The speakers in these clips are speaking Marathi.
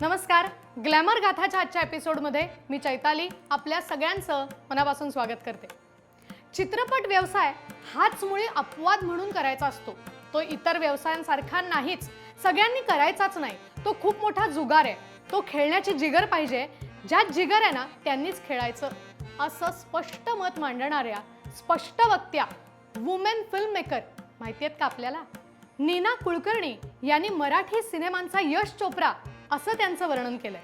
नमस्कार. ग्लॅमर गाथाच्या आजच्या एपिसोडमध्ये मी चैताली आपल्या सगळ्यांचं मनापासून स्वागत करते. चित्रपट व्यवसाय हाच मुळे अपवाद म्हणून करायचा असतो. तो इतर व्यवसायांसारखा नाहीच. सगळ्यांनी करायचाच नाही. तो खूप मोठा जुगार आहे. तो खेळण्याची जिगर पाहिजे. ज्यात जिगर आहे ना त्यांनीच खेळायचं. असं स्पष्ट मत मांडणाऱ्या स्पष्ट वक्त्या वुमेन फिल्म मेकर माहिती आहेत का आपल्याला? नीना कुलकर्णी यांनी मराठी सिनेमांचा यश चोप्रा असं त्यांचं वर्णन केलंय.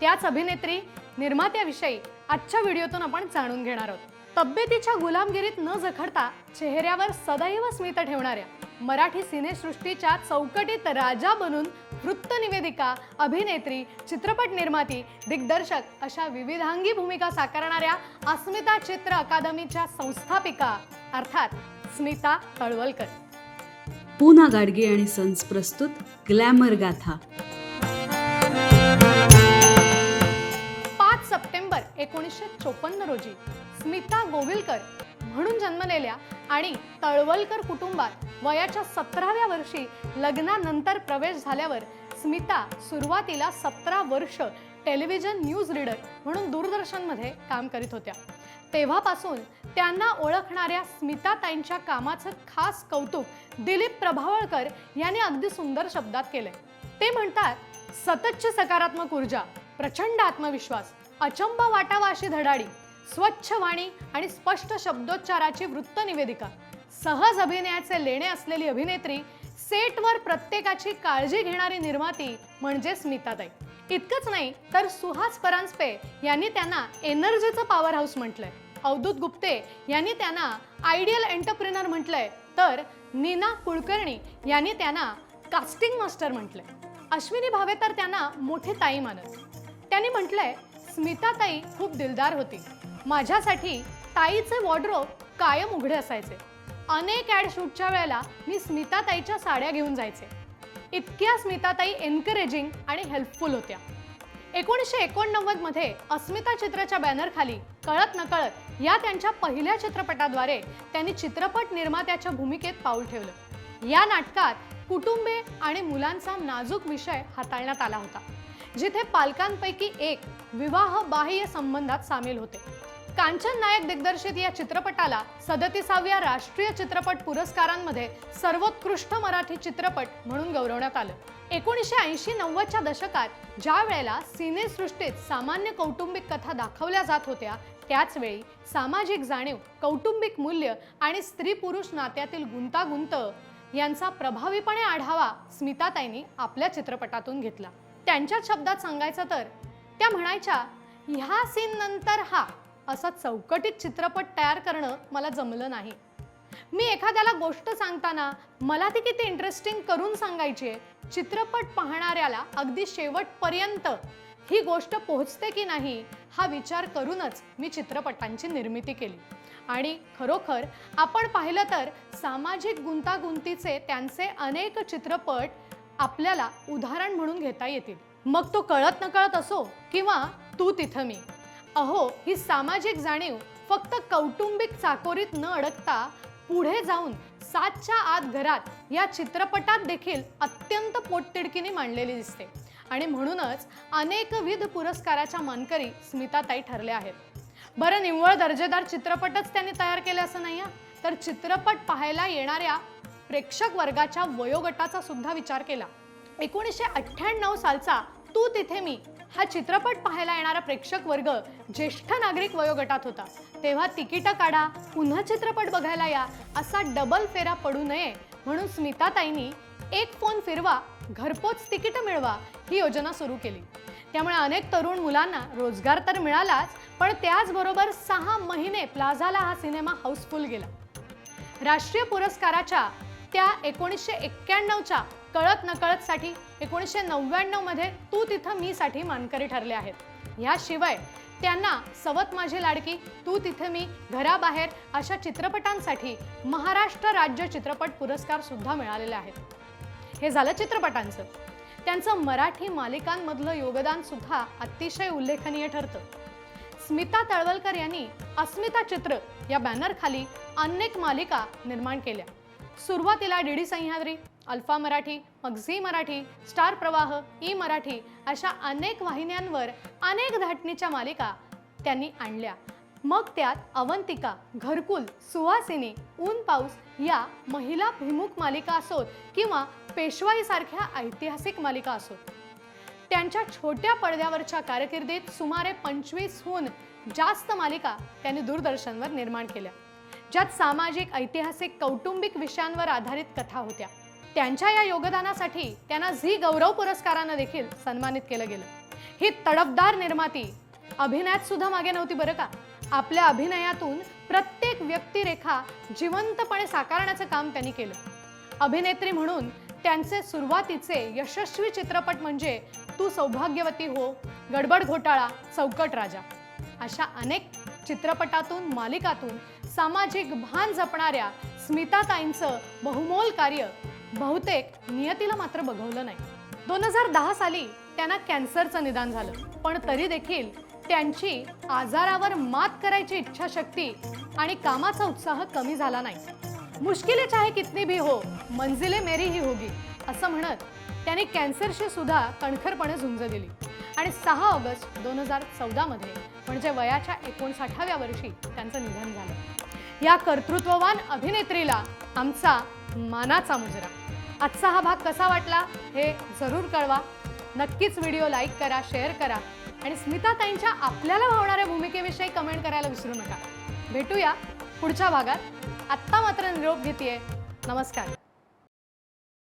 त्याच अभिनेत्री निर्मात्याविषयी आजच्या व्हिडिओतून आपण जाणून घेणार आहोत. तब्येतीच्या गुलामगिरीत न जखडता चेहऱ्यावर सदैव स्मित ठेवणाऱ्या मराठी सिनेसृष्टीच्या चौकटीत राजा बनून वृत्तनिवेदिका अभिनेत्री चित्रपट निर्माती दिग्दर्शक अशा विविधांगी भूमिका साकारणाऱ्या अस्मिता चित्र अकादमीच्या संस्थापिका अर्थात स्मिता तळवलकर. पूना गाडगे आणि सन्स प्रस्तुत ग्लॅमर गाथा. एकोणीसशे चोपन्न रोजी स्मिता गोविलकर म्हणून जन्मलेल्या आणि तळवलकर कुटुंबात वयाच्या सतराव्या वर्षी लग्नानंतर प्रवेश झाल्यावर स्मिता सुरुवातीला सतरा वर्ष टेलिव्हिजन न्यूज रीडर म्हणून दूरदर्शनमध्ये काम करीत होत्या. तेव्हापासून त्यांना ओळखणाऱ्या स्मिताताईंच्या कामाचं खास कौतुक दिलीप प्रभावळकर यांनी अगदी सुंदर शब्दात केलंय. ते म्हणतात सततची सकारात्मक ऊर्जा प्रचंड आत्मविश्वास अचंब वाटावा अशी धडाडी स्वच्छ वाणी आणि स्पष्ट शब्दोच्चाराची वृत्त निवेदिका. सहज अभिनयाचे लेणे असलेली अभिनेत्री सेटवर प्रत्येकाची काळजी घेणारी निर्माती म्हणजे स्मिताताई. इतकंच नाही तर सुहास परांजपे यांनी त्यांना एनर्जीचं पॉवर हाऊस म्हटलंय. अवधूत गुप्ते यांनी त्यांना आयडियल एंटरप्रिनर म्हटलंय. तर नीना कुलकर्णी यांनी त्यांना कास्टिंग मास्टर म्हटलंय. अश्विनी भावे तर त्यांना मोठी ताई मानत त्यांनी म्हटलंय स्मिताताई खूप दिलदार होती. माझ्यासाठी ताईचे वॉर्ड्रोप कायम उघडे असायचे. अनेक ॲड शूटच्या वेळेला मी स्मिताताईच्या साड्या घेऊन जायचे. इतक्या स्मिताताई एनकरेजिंग आणि हेल्पफुल होत्या. एकोणीसशे एकोणनव्वदमध्ये अस्मिता चित्राच्या बॅनरखाली कळत नकळत या त्यांच्या पहिल्या चित्रपटाद्वारे त्यांनी चित्रपट निर्मात्याच्या भूमिकेत पाऊल ठेवलं. या नाटकात कुटुंबे आणि मुलांचा नाजूक विषय हाताळण्यात आला होता. जिथे पालकांपैकी एक विवाह बाह्य संबंधात सामील होते. कांचन नायक दिग्दर्शित या चित्रपटाला सदतीसाव्या राष्ट्रीय चित्रपट पुरस्कारांमध्ये सर्वोत्कृष्ट मराठी चित्रपट म्हणून गौरवण्यात आलं. एकोणीसशे ऐंशी नव्वदच्या दशकात ज्या वेळेला सिनेसृष्टीत सामान्य कौटुंबिक कथा दाखवल्या जात होत्या त्याचवेळी सामाजिक जाणीव कौटुंबिक मूल्य आणि स्त्री पुरुष नात्यातील गुंतागुंत यांचा प्रभावीपणे आढावा स्मिताताईंनी आपल्या चित्रपटातून घेतला. त्यांच्याच शब्दात सांगायचं तर त्या म्हणायच्या ह्या सीन नंतर हा असा चौकटीत चित्रपट तयार करणं मला जमलं नाही. मी एखाद्याला गोष्ट सांगताना मला ती किती इंटरेस्टिंग करून सांगायची आहे? चित्रपट पाहणाऱ्याला अगदी शेवटपर्यंत ही गोष्ट पोहोचते की नाही हा विचार करूनच मी चित्रपटांची निर्मिती केली. आणि खरोखर आपण पाहिलं तर सामाजिक गुंतागुंतीचे त्यांचे अनेक चित्रपट आपल्याला उदाहरण म्हणून घेता येतील. मग तो कळत नकळत असो किंवा तू तिथं मी. अहो ही सामाजिक जाणीव फक्त कौटुंबिक चाकोरीत न अडकता पुढे जाऊन सातच्या आत घरात या चित्रपटात देखील अत्यंत पोटतिडकीने मांडलेली दिसते. आणि म्हणूनच अनेकविध पुरस्काराच्या मानकरी स्मिताताई ठरल्या आहेत. बरं निव्वळ दर्जेदार चित्रपटच त्यांनी तयार केले असं नाही तर चित्रपट पाहायला येणाऱ्या प्रेक्षक वर्गाच्या वयोगटाचा सुद्धा विचार केला. एकोणीसशे अठ्ठ्याण्णव सालचा तू तिथे मी हा चित्रपट पाहायला येणारा प्रेक्षक वर्ग ज्येष्ठ नागरिक वयोगटात होता. तेव्हा तिकीटं काढा पुन्हा चित्रपट बघायला या असा डबल फेरा पडू नये म्हणून स्मिताताईंनी एक फोन फिरवा घरपोच तिकीटं मिळवा ही योजना सुरू केली. त्यामुळे अनेक तरुण मुलांना रोजगार तर मिळालाच पण त्याचबरोबर सहा महिने प्लाझाला हा सिनेमा हाऊसफुल गेला. राष्ट्रीय पुरस्काराच्या त्या एकोणीसशे एक्क्याण्णवच्या कळत नकळतसाठी एकोणीसशे नव्याण्णवमध्ये तू तिथं मीसाठी मानकरी ठरले आहेत. ह्याशिवाय त्यांना सवत माझी लाडकी तू तिथे मी घराबाहेर अशा चित्रपटांसाठी महाराष्ट्र राज्य चित्रपट पुरस्कार सुद्धा मिळालेले आहेत. हे झालं चित्रपटांचं. त्यांचं मराठी मालिकांमधलं योगदान सुद्धा अतिशय उल्लेखनीय ठरतं. स्मिता तळवलकर यांनी अस्मिता चित्र या बॅनरखाली अनेक मालिका निर्माण केल्या. सुरुवातीला D D Sahyadri Alpha Marathi मग Zee Marathi star Pravah E Marathi अशा अनेक वाहिन्यांवर अनेक धाटणीच्या मालिका त्यांनी आणल्या. मग त्यात अवंतिका घरकुल सुवासिनी ऊन पाऊस या महिला भिमुख मालिका असोत किंवा पेशवाईसारख्या ऐतिहासिक मालिका असोत. त्यांच्या छोट्या पडद्यावरच्या कारकिर्दीत सुमारे पंचवीसहून जास्त मालिका त्यांनी दूरदर्शनवर निर्माण केल्या ज्यात सामाजिक ऐतिहासिक कौटुंबिक विषयांवर आधारित कथा होत्या. त्यांच्या या योगदानासाठी त्यांना झी गौरव पुरस्कारानं देखील सन्मानित केलं गेलं. ही तडफदार निर्माती अभिनयात सुद्धा मागे नव्हती बरं का? आपल्या अभिनयातून प्रत्येक व्यक्तिरेखा जिवंतपणे साकारण्याचं काम त्यांनी केलं. अभिनेत्री म्हणून त्यांचे सुरुवातीचे यशस्वी चित्रपट म्हणजे तू सौभाग्यवती हो गडबड घोटाळा चौकट राजा. अशा अनेक चित्रपटातून मालिकातून सामाजिक भान जपणाऱ्या स्मिताताईंचं बहुमोल कार्य बहुतेक नियतीला मात्र बघवलं नाही. दोन हजार दहा साली त्यांना कॅन्सरचं निदान झालं. पण तरी देखील त्यांची आजारावर मात करायची इच्छाशक्ती आणि कामाचा उत्साह कमी झाला नाही. मुश्किले चाहे कितनी भी हो मंजिले मेरी ही होगी असं म्हणत त्यांनी कॅन्सरशी सुद्धा कणखरपणे झुंज दिली. आणि सहा ऑगस्ट दोन हजार चौदामध्ये म्हणजे वयाच्या एकोणसाठाव्या वर्षी त्यांचं निधन झालं. या कर्तृत्ववान अभिनेत्रीला आमचा मानाचा मुजरा. आजचा हा भाग कसा वाटला हे जरूर कळवा. नक्कीच व्हिडिओ लाईक करा शेअर करा आणि स्मिताताईंच्या आपल्याला भावणाऱ्या भूमिकेविषयी कमेंट करायला विसरू नका. भेटूया पुढच्या भागात. आत्ता मात्र निरोप घेते नमस्कार.